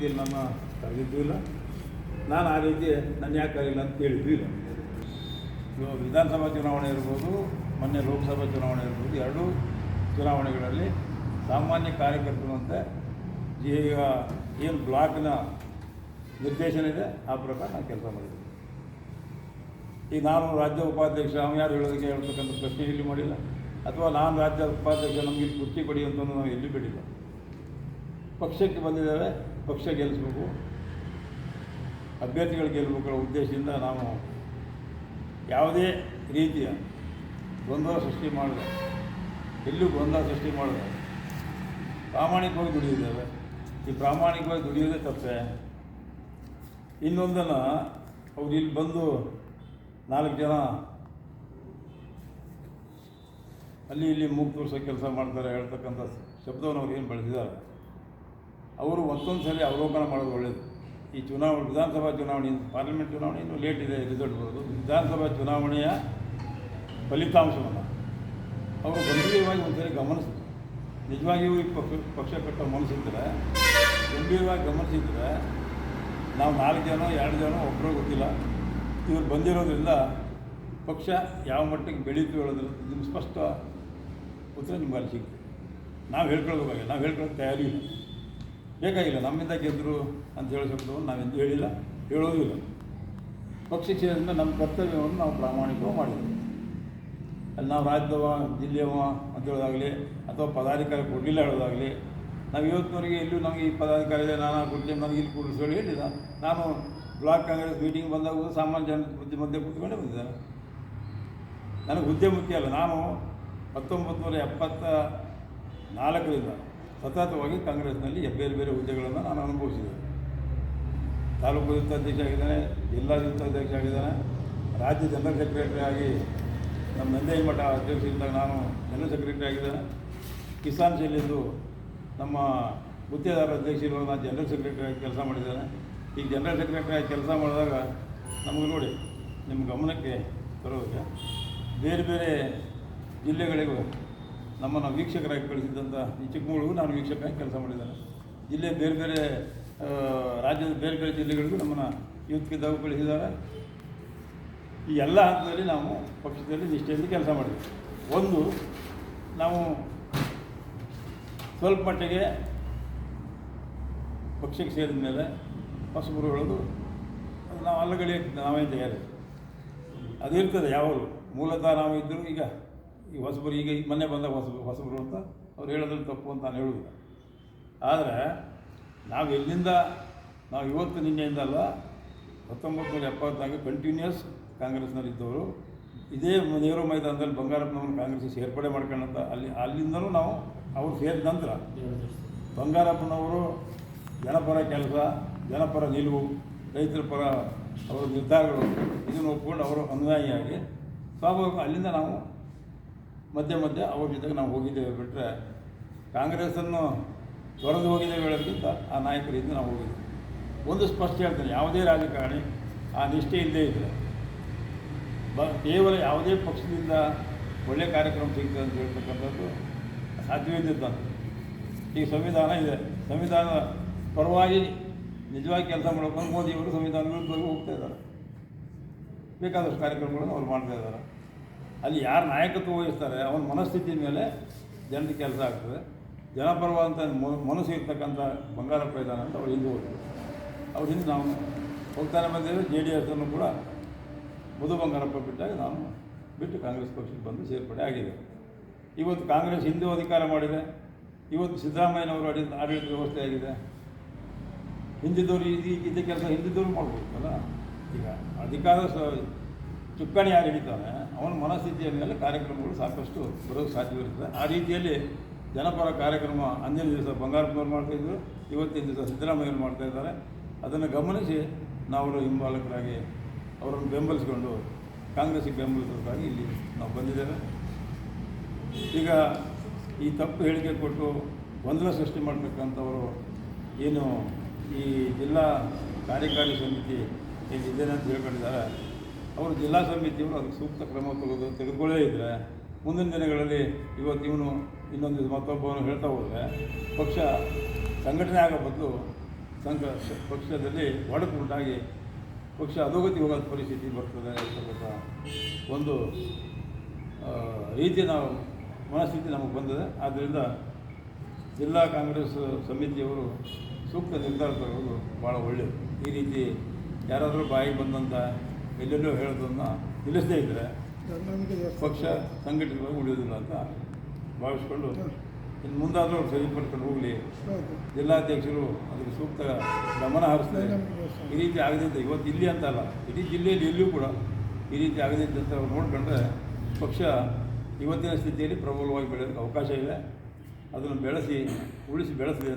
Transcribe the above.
ನನ್ನ ಕರೆದಿದ್ದೂ ಇಲ್ಲ. ನಾನು ಆ ರೀತಿ ನನ್ನ ಯಾಕೆ ಕರೆಯಿಲ್ಲ ಅಂತ ಹೇಳಿದ್ದು ಇಲ್ಲ. ಇವಾಗ ವಿಧಾನಸಭಾ ಚುನಾವಣೆ ಇರ್ಬೋದು, ಮೊನ್ನೆ ಲೋಕಸಭಾ ಚುನಾವಣೆ ಇರ್ಬೋದು, ಎರಡೂ ಚುನಾವಣೆಗಳಲ್ಲಿ ಸಾಮಾನ್ಯ ಕಾರ್ಯಕರ್ತರಂತೆ ಈಗ ಏನು ಬ್ಲಾಕ್ನ ನಿರ್ದೇಶನ ಇದೆ, ಆ ಪ್ರಕಾರ ನಾನು ಕೆಲಸ ಮಾಡಿದ್ದೀನಿ. ಈಗ ನಾನು ರಾಜ್ಯ ಉಪಾಧ್ಯಕ್ಷ, ಅವ್ನು ಯಾರು ಹೇಳೋದಕ್ಕೆ ಹೇಳ್ತಕ್ಕಂಥ ಪ್ರಶ್ನೆ ಇಲ್ಲಿ ಮಾಡಿಲ್ಲ? ಅಥವಾ ನಾನು ರಾಜ್ಯ ಉಪಾಧ್ಯಕ್ಷ, ನಮಗೆ ಕುರ್ಚಿ ಕೊಡಿ ಅಂತ ನಾವು ಎಲ್ಲಿ ಬಿಡಿಲ್ಲ ಪಕ್ಷಕ್ಕೆ ಬಂದಿದ್ದೇವೆ ಪಕ್ಷ ಗೆಲ್ಲಿಸ್ಬೇಕು. ಅಭ್ಯರ್ಥಿಗಳು ಗೆಲ್ಲಬೇಕು ಉದ್ದೇಶದಿಂದ ನಾವು ಯಾವುದೇ ರೀತಿಯ ಗೊಂದಲ ಸೃಷ್ಟಿ ಮಾಡಿದೆ, ಎಲ್ಲೂ ಗೊಂದಲ ಸೃಷ್ಟಿ ಮಾಡಿದೆ ಪ್ರಾಮಾಣಿಕವಾಗಿ ದುಡಿಯಿದ್ದೇವೆ ಈ ಪ್ರಾಮಾಣಿಕವಾಗಿ ದುಡಿಯೋದೇ ತಪ್ಪೆ. ಇನ್ನೊಂದನ್ನು, ಅವ್ರು ಇಲ್ಲಿ ಬಂದು ನಾಲ್ಕು ಜನ ಅಲ್ಲಿ ಇಲ್ಲಿ ಮೂಗು ತೋರಿಸೋ ಕೆಲಸ ಮಾಡ್ತಾರೆ ಹೇಳ್ತಕ್ಕಂಥ ಶಬ್ದವನ್ನು ಅವ್ರು ಏನು ಬಳಸಿದ್ದಾರೆ ಅವರು ಒಂದೊಂದು ಸಲ ಅವಲೋಕನ ಮಾಡೋದು ಒಳ್ಳೆಯದು ಈ ಚುನಾವಣೆ, ವಿಧಾನಸಭಾ ಚುನಾವಣೆ, ಪಾರ್ಲಿಮೆಂಟ್ ಚುನಾವಣೆ ಇನ್ನೂ ಲೇಟ್ ಇದೆ ರಿಸಲ್ಟ್ ಬರೋದು. ವಿಧಾನಸಭಾ ಚುನಾವಣೆಯ ಫಲಿತಾಂಶವನ್ನು ಅವರು ಗಂಭೀರವಾಗಿ ಒಂದ್ಸರಿ ಗಮನಿಸಿದ್ರು ನಿಜವಾಗಿಯೂ ಈ ಪಕ್ಷ ಪಕ್ಷ ಕಟ್ಟ ಮನಸ್ಸಿದ್ರೆ ಗಂಭೀರವಾಗಿ ಗಮನಿಸಿದ್ರೆ ನಾವು ನಾಲ್ಕು ಜನ, ಎರಡು ಜನ ಒಬ್ಬರು ಗೊತ್ತಿಲ್ಲ. ಇವರು ಬಂದಿರೋದ್ರಿಂದ ಪಕ್ಷ ಯಾವ ಮಟ್ಟಿಗೆ ಬೆಳೀತು ಹೇಳೋದ್ರ ನಿಮ್ಮ ಸ್ಪಷ್ಟ ಉತ್ತರ ನಿಮ್ಮಲ್ಲಿ ಸಿಗ್ತದೆ. ನಾವು ಹೇಳ್ಕೊಳ್ಬೇಕಾಗಿಲ್ಲ. ನಾವು ಹೇಳ್ಕೊಳ್ಳೋಕೆ ತಯಾರಿ ಇಲ್ಲ ಬೇಕಾಗಿಲ್ಲ, ನಮ್ಮಿಂದ ಗೆದ್ದರು ಅಂತ ಹೇಳೋ ಶಬ್ದವನ್ನು ನಾವೆಂದು ಹೇಳಿಲ್ಲ, ಹೇಳೋದೂ ಇಲ್ಲ. ಪಕ್ಷಕ್ಕೆ ಸೇರಿದ ನಮ್ಮ ಕರ್ತವ್ಯವನ್ನು ನಾವು ಪ್ರಾಮಾಣಿಕವಾಗಿ ಮಾಡಿದ್ದೇವೆ. ಅಲ್ಲಿ ನಾವು ರಾಜ್ಯದವ, ಜಿಲ್ಲೆಯವ ಅಂತ ಹೇಳೋದಾಗಲಿ, ಅಥವಾ ಪದಾಧಿಕಾರಿ ಕೊಡಲಿಲ್ಲ ಹೇಳೋದಾಗಲಿ, ನಾವು ಇವತ್ತಿನವರೆಗೆ ಎಲ್ಲೂ ನಮಗೆ ಈ ಪದಾಧಿಕಾರಿ ಇದೆ, ನಾನು ಕೊಡ್ತೀನಿ ನನಗೆ ಇಲ್ಲಿ ಕೂಡಿಸಿ ಹೇಳಿ ಹೇಳಿಲ್ಲ. ನಾನು ಬ್ಲಾಕ್ ಕಾಂಗ್ರೆಸ್ ಮೀಟಿಂಗ್ ಬಂದಾಗ ಸಾಮಾನ್ಯ ಜನ ಬುದ್ಧಿ ಮಧ್ಯೆ ಕೂತ್ಕೊಂಡೇ ಬಂದಿದ್ದೆ ನನಗೆ ಹುದ್ದೆ ಮುಖ್ಯ ಅಲ್ಲ, ನಾನು ಹತ್ತೊಂಬತ್ತು ನೂರ ಎಪ್ಪತ್ತ ನಾಲ್ಕರಿಂದ ಸತತವಾಗಿ ಕಾಂಗ್ರೆಸ್ನಲ್ಲಿ ಬೇರೆ ಬೇರೆ ಹುದ್ದೆಗಳನ್ನು ನಾನು ಅನುಭವಿಸಿದೆ. ತಾಲೂಕು ಅಧ್ಯಕ್ಷ ಆಗಿದ್ದಾನೆ ಜಿಲ್ಲಾ ಯುದ್ಧ ಅಧ್ಯಕ್ಷ ಆಗಿದ್ದಾನೆ ರಾಜ್ಯ ಜನರಲ್ ಸೆಕ್ರೆಟರಿ ಆಗಿ ನಮ್ಮ ನಂದೇ ಮಠ ಅಧ್ಯಕ್ಷ ಇದ್ದಾಗ ನಾನು ಜನರಲ್ ಸೆಕ್ರೆಟರಿ ಆಗಿದ್ದಾನೆ. ಕಿಸಾನ್ ಶೈಲಿಯಂದು ನಮ್ಮ ಗುತ್ತೇದಾರ ಅಧ್ಯಕ್ಷ ಇರುವ ನಾನು ಜನರಲ್ ಸೆಕ್ರೆಟರಿ ಆಗಿ ಕೆಲಸ ಮಾಡಿದ್ದೇನೆ. ಈ ಜನರಲ್ ಸೆಕ್ರೆಟರಿ ಆಗಿ ಕೆಲಸ ಮಾಡಿದಾಗ ನಮಗೆ ನೋಡಿ, ನಿಮ್ಮ ಗಮನಕ್ಕೆ ತರೋದಕ್ಕೆ ಬೇರೆ ಬೇರೆ ಜಿಲ್ಲೆಗಳಿಗೂ ನಮ್ಮನ್ನು ವೀಕ್ಷಕರಾಗಿ ಕಳಿಸಿದ್ದಂಥ ಈ ಚಿಕ್ಕಮಗಳೂರು ನಾನು ವೀಕ್ಷಕರಾಗಿ ಕೆಲಸ ಮಾಡಿದ್ದೇನೆ. ಜಿಲ್ಲೆ ಬೇರೆ ಬೇರೆ ರಾಜ್ಯದ ಬೇರೆ ಬೇರೆ ಜಿಲ್ಲೆಗಳಿಗೂ ನಮ್ಮನ್ನು ಯೂತ್ಕಿದ್ದಾಗ ಕಳಿಸಿದ್ದಾರೆ. ಈ ಎಲ್ಲ ಹಂತದಲ್ಲಿ ನಾವು ಪಕ್ಷದಲ್ಲಿ ನಿಷ್ಠೆಯಿಂದ ಕೆಲಸ ಮಾಡಿದ್ವಿ. ಒಂದು, ನಾವು ಸ್ವಲ್ಪ ಮಟ್ಟಿಗೆ ಪಕ್ಷಕ್ಕೆ ಸೇರಿದ ಮೇಲೆ ಹೊಸಬರು ಹೇಳೋದು, ಅದು ನಾವು ಅಲ್ಲಗಳೇ ನಾವೇ ತಯಾರಿ ಅದಿರ್ತದೆ ಯಾವಾಗಲೂ. ಮೂಲತಃ ನಾವು ಇದ್ದರೂ ಈಗ ಈ ಹೊಸಬರು ಈಗ ಮೊನ್ನೆ ಬಂದ ಹೊಸಬರು ಹೊಸಬರು ಅಂತ ಅವ್ರು ಹೇಳೋದ್ರಲ್ಲಿ ತಪ್ಪು ಅಂತ ನಾನು ಹೇಳುವುದಿಲ್ಲ. ಆದರೆ ನಾವು ಎಲ್ಲಿಂದ, ನಾವು ಇವತ್ತು ನಿನ್ನೆಯಿಂದ ಅಲ್ಲ, ಹತ್ತೊಂಬತ್ತು ನೂರ ಎಪ್ಪತ್ತಾಗಿ ಕಂಟಿನ್ಯೂಸ್ ಕಾಂಗ್ರೆಸ್ನಲ್ಲಿದ್ದವರು ಇದೇ ನೇರ ಮೈದಾನದಲ್ಲಿ ಬಂಗಾರಪ್ಪನವ್ರನ್ನ ಕಾಂಗ್ರೆಸ್ಗೆ ಸೇರ್ಪಡೆ ಮಾಡ್ಕೊಂಡಂತ ಅಲ್ಲಿ, ಅಲ್ಲಿಂದಲೂ ನಾವು ಅವ್ರು ಸೇರಿದ ನಂತರ ಬಂಗಾರಪ್ಪನವರು ಜನಪರ ಕೆಲಸ, ಜನಪರ ನಿಲುವು, ರೈತರ ಪರ ಅವರ ನಿರ್ಧಾರಗಳು, ಇದನ್ನು ಒಪ್ಪಿಕೊಂಡು ಅವರು ಅನುಯಾಯಿಯಾಗಿ ಸ್ವಾಭಾವಿಕ ಅಲ್ಲಿಂದ ನಾವು ಮಧ್ಯೆ ಮಧ್ಯೆ ಅವ್ರ ಜೊತೆಗೆ ನಾವು ಹೋಗಿದ್ದೇವೆ ಬಿಟ್ಟರೆ ಕಾಂಗ್ರೆಸ್ಸನ್ನು ತೊರೆದು ಹೋಗಿದ್ದೇವೆ ಹೇಳೋದಕ್ಕಿಂತ ಆ ನಾಯಕರಿಂದ ನಾವು ಹೋಗಿದ್ದೇವೆ. ಒಂದು ಸ್ಪಷ್ಟ ಹೇಳ್ತೇನೆ, ಯಾವುದೇ ರಾಜಕಾರಣಿ ಆ ನಿಷ್ಠೆ ಇಲ್ಲದೇ ಇದ್ದರೆ ಬ ಕೇವಲ ಯಾವುದೇ ಪಕ್ಷದಿಂದ ಒಳ್ಳೆಯ ಕಾರ್ಯಕ್ರಮ ಸಿಗ್ತದೆ ಅಂತ ಹೇಳ್ತಕ್ಕಂಥದ್ದು ಸಾಧ್ಯವಿದ್ದಂಥ ಈಗ ಸಂವಿಧಾನ ಇದೆ, ಸಂವಿಧಾನ ಪರವಾಗಿ ನಿಜವಾಗಿ ಕೆಲಸ ಮಾಡ್ಕೊಂಡು ಮೋದಿಯವರು ಸಂವಿಧಾನ ಹೋಗ್ತಾ ಇದ್ದಾರೆ. ಬೇಕಾದಷ್ಟು ಕಾರ್ಯಕ್ರಮಗಳನ್ನು ಅವ್ರು ಮಾಡ್ತಾ ಇದ್ದಾರೆ. ಅಲ್ಲಿ ಯಾರು ನಾಯಕತ್ವ ವಹಿಸ್ತಾರೆ, ಅವನ ಮನಸ್ಥಿತಿ ಮೇಲೆ ಜನರಿಗೆ ಕೆಲಸ ಆಗ್ತದೆ. ಜನಪರವಾದಂಥ ಮನಸ್ಸು ಇರ್ತಕ್ಕಂಥ ಬಂಗಾರಪ್ಪ ಇದ್ದಾನೆ ಅಂತ ಅವ್ರು ಹಿಂದೂ ಹೋಗ್ತಾರೆ ಅವ್ರ ಹಿಂದೆ ನಾವು ಹೋಗ್ತಾನೆ ಬಂದೇವೆ ಜೆ ಡಿ ಎಸ್ಸನ್ನು ಕೂಡ ಮಧು ಬಂಗಾರಪ್ಪ ಬಿಟ್ಟಾಗ ನಾನು ಬಿಟ್ಟು ಕಾಂಗ್ರೆಸ್ ಪಕ್ಷಕ್ಕೆ ಬಂದು ಸೇರ್ಪಡೆ ಆಗಿದೆ. ಇವತ್ತು ಕಾಂಗ್ರೆಸ್ ಹಿಂದೂ ಅಧಿಕಾರ ಮಾಡಿದೆ, ಇವತ್ತು ಸಿದ್ದರಾಮಯ್ಯನವರು ಆಡಳಿತ ಆಡಳಿತ ವ್ಯವಸ್ಥೆ ಆಗಿದೆ. ಹಿಂದಿದ್ದವರು ಇದು ಇದ್ದ ಕೆಲಸ ಹಿಂದಿದ್ದವರು ಮಾಡ್ಬೋದಲ್ಲ ಈಗ ಅಧಿಕಾರ ಸ ಚುಕ್ಕಾಣಿ ಯಾರಿಗಿದ್ದಾನೆ ಅವನ ಮನಸ್ಥಿತಿಯ ಮೇಲೆ ಕಾರ್ಯಕ್ರಮಗಳು ಸಾಕಷ್ಟು ಬರೋದು ಸಾಧ್ಯವಿರುತ್ತದೆ ಆ ರೀತಿಯಲ್ಲಿ ಜನಪರ ಕಾರ್ಯಕ್ರಮ ಅಂದಿನ ದಿವಸ ಬಂಗಾರಪ್ಪನವ್ರು ಮಾಡ್ತಾಯಿದ್ರು ಇವತ್ತಿನ ದಿವಸ ಸಿದ್ದರಾಮಯ್ಯವ್ರು ಮಾಡ್ತಾ ಇದ್ದಾರೆ. ಅದನ್ನು ಗಮನಿಸಿ ನಾವು ಹಿಂಬಾಲಕರಾಗಿ ಅವರನ್ನು ಬೆಂಬಲಿಸಿಕೊಂಡು ಕಾಂಗ್ರೆಸ್ಗೆ ಬೆಂಬಲಿಸೋದಕ್ಕಾಗಿ ಇಲ್ಲಿ ನಾವು ಬಂದಿದ್ದೇವೆ. ಈಗ ಈ ತಪ್ಪು ಹೇಳಿಕೆ ಕೊಟ್ಟು ಗೊಂದಲ ಸೃಷ್ಟಿ ಮಾಡ್ತಕ್ಕಂಥವರು ಏನು ಈ ಜಿಲ್ಲಾ ಕಾರ್ಯಕಾರಿ ಸಮಿತಿ ಏನಿದೆ ಅಂತ ಹೇಳ್ಕೊಂಡಿದ್ದಾರೆ ಅವರು ಜಿಲ್ಲಾ ಸಮಿತಿಯವರು ಅದಕ್ಕೆ ಸೂಕ್ತ ಕ್ರಮ ತೆಗೆದು ತೆಗೆದುಕೊಳ್ಳೇ ಇದ್ದರೆ ಮುಂದಿನ ದಿನಗಳಲ್ಲಿ ಇವತ್ತು ಇವನು ಇನ್ನೊಂದು ಮತ್ತೊಬ್ಬನು ಹೇಳ್ತಾ ಹೋದರೆ, ಪಕ್ಷ ಸಂಘಟನೆ ಆಗೋ ಬದಲು ಸಂಘ ಪಕ್ಷದಲ್ಲಿ ಒಡಕು ಪಕ್ಷ ಅಧೋಗತಿ ಹೋಗೋ ಪರಿಸ್ಥಿತಿ ಬರ್ತದೆ ಅಂತಕ್ಕಂಥ ಒಂದು ರೀತಿ ನಾವು ಮನಸ್ಥಿತಿ ನಮಗೆ ಬಂದಿದೆ. ಆದ್ದರಿಂದ ಜಿಲ್ಲಾ ಕಾಂಗ್ರೆಸ್ ಸಮಿತಿಯವರು ಸೂಕ್ತ ನಿರ್ಧಾರ ತಗೊಳ್ಳೋದು ಭಾಳ ಒಳ್ಳೆಯದು ಈ ರೀತಿ ಯಾರಾದರೂ ಬಾಯಿಗೆ ಬಂದಂಥ ಎಲ್ಲೆಲ್ಲೋ ಹೇಳೋದನ್ನು ನಿಲ್ಲಿಸದೇ ಇದ್ದರೆ ಪಕ್ಷ ಸಂಘಟಿತವಾಗಿ ಉಳಿಯೋದಿಲ್ಲ ಅಂತ ಭಾವಿಸ್ಕೊಂಡು ಇನ್ನು ಮುಂದಾದರೂ ಅವ್ರು ಸರಿಪಡ್ಕೊಂಡು ಹೋಗಲಿ. ಜಿಲ್ಲಾಧ್ಯಕ್ಷರು ಅದಕ್ಕೆ ಸೂಕ್ತ ಗಮನ ಹರಿಸ್ತಾರೆ. ಈ ರೀತಿ ಆಗದಿದ್ದ ಇವತ್ತು ಇಲ್ಲಿ ಅಂತ ಅಲ್ಲ ಇಡೀ ಜಿಲ್ಲೆಯಲ್ಲಿ ಎಲ್ಲಿಯೂ ಕೂಡ ಈ ರೀತಿ ಆಗದಿದ್ದ ಅಂತ ಅವ್ರು ನೋಡ್ಕೊಂಡ್ರೆ ಪಕ್ಷ ಇವತ್ತಿನ ಸ್ಥಿತಿಯಲ್ಲಿ ಪ್ರಬಲವಾಗಿ ಬೆಳೆಯೋಕ್ಕೆ ಅವಕಾಶ ಇದೆ. ಅದನ್ನು ಬೆಳೆಸಿ ಉಳಿಸಿ ಬೆಳೆಸಲಿ